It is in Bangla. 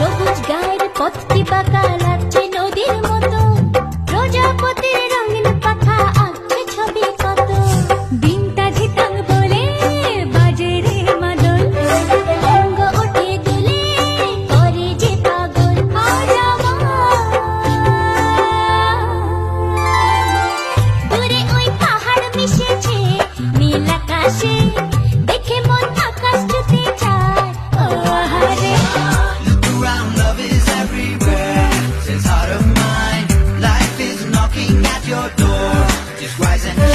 সবুজ গায়ের পথটি বাঁকা rising.